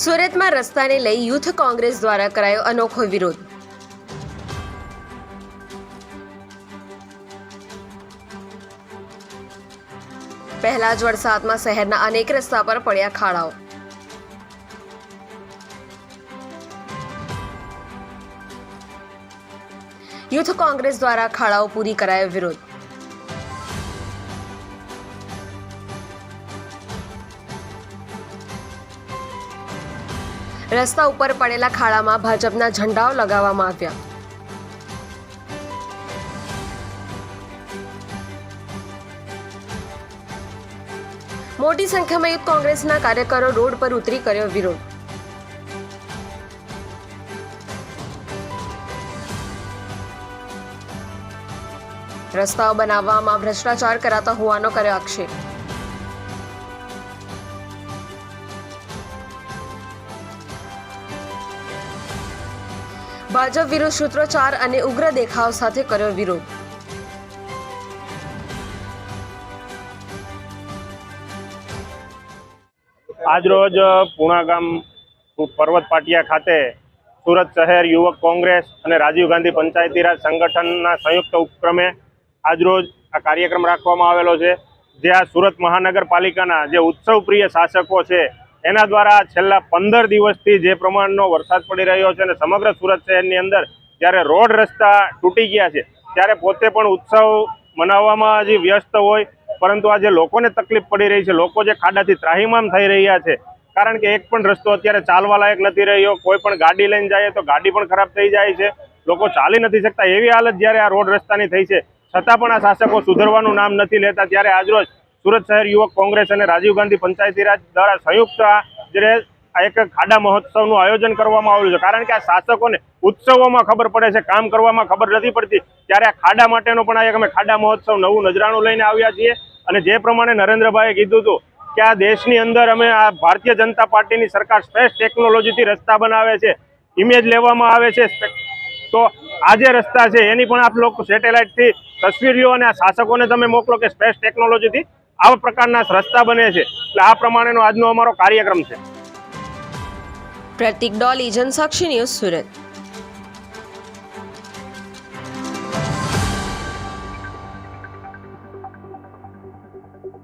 સુરતમાં રસ્તાને લઈ યુથ કોંગ્રેસ દ્વારા કરાયો અનોખો વિરોધ. પહેલા જ વરસાદમાં શહેરના અનેક રસ્તા પર પડ્યા ખાડાઓ. યુથ કોંગ્રેસ દ્વારા ખાડાઓ પૂરી કરાયો વિરોધ. રસ્તા ઉપર પડેલા ખાડામાં ભાજપના ઝંડાઓ લગાવવામાં આવ્યા. મોટી સંખ્યામાં યુથ કોંગ્રેસના કાર્યકરો રોડ પર ઉતરી કર્યો વિરોધ. રસ્તાઓ બનાવવામાં ભ્રષ્ટાચાર કરાતા હોવાનો કર્યો આક્ષેપ. ભાજપ વિરુદ્ધ સૂત્રોચ્ચાર અને ઉગ્ર દેખાવ સાથે કર્યો વિરોધ. આજરોજ પૂણા ગામ પર્વત પાટિયા ખાતે સુરત શહેર યુવક કોંગ્રેસ અને રાજીવ ગાંધી પંચાયતીરાજ સંગઠનના સંયુક્ત ઉપક્રમે આજરોજ આ કાર્યક્રમ રાખવામાં આવેલો છે. જે આ સુરત મહાનગરપાલિકાના જે ઉત્સવ પ્રિય શાસકો છે એના દ્વારા છેલ્લા પંદર દિવસથી જે પ્રમાણનો વરસાદ પડી રહ્યો છે અને સમગ્ર સુરત શહેરની અંદર જ્યારે રોડ રસ્તા તૂટી ગયા છે, ત્યારે પોતે પણ ઉત્સવ મનાવવામાં હજી વ્યસ્ત હોય, પરંતુ આજે લોકોને તકલીફ પડી રહી છે. લોકો જે ખાડાથી ત્રાહીમામ થઈ રહ્યા છે, કારણ કે એક પણ રસ્તો અત્યારે ચાલવા લાયક નથી રહ્યો. કોઈ પણ ગાડી લઈને જાય તો ગાડી પણ ખરાબ થઈ જાય છે. લોકો ચાલી નથી શકતા. એવી હાલત જ્યારે આ રોડ રસ્તાની થઈ છે, છતાં પણ આ શાસકો સુધરવાનું નામ નથી લેતા. ત્યારે આજરોજ સુરત શહેર યુવક કોંગ્રેસ અને રાજીવ ગાંધી પંચાયતી રાજ દ્વારા સંયુક્ત એક ખાડા મહોત્સવનું આયોજન કરવામાં આવ્યું છે. કારણ કે આ શાસકોને ઉત્સવોમાં ખબર પડે છે, કામ કરવામાં ખબર નથી પડતી. ત્યારે આ ખાડા માટેનો પણ આ એક અમે ખાડા મહોત્સવ નવું નજરાણું લઈને આવ્યા છીએ. અને જે પ્રમાણે નરેન્દ્રભાઈએ કીધું હતું કે આ દેશની અંદર અમે આ ભારતીય જનતા પાર્ટીની સરકાર સ્પેસ ટેકનોલોજીથી રસ્તા બનાવે છે ઇમેજ લેવામાં આવે છે તો આ જે રસ્તા છે, એની પણ આપ લોકો સેટેલાઇટથી તસવીર લ્યો અને આ શાસકોને તમે મોકલો કે સ્પેસ ટેકનોલોજીથી આવા પ્રકારના રસ્તા બને છે. એટલે આ પ્રમાણેનો આજનો અમારો કાર્યક્રમ છે. પ્રતિક ડોલી જનસાક્ષી ન્યૂઝ સુરત.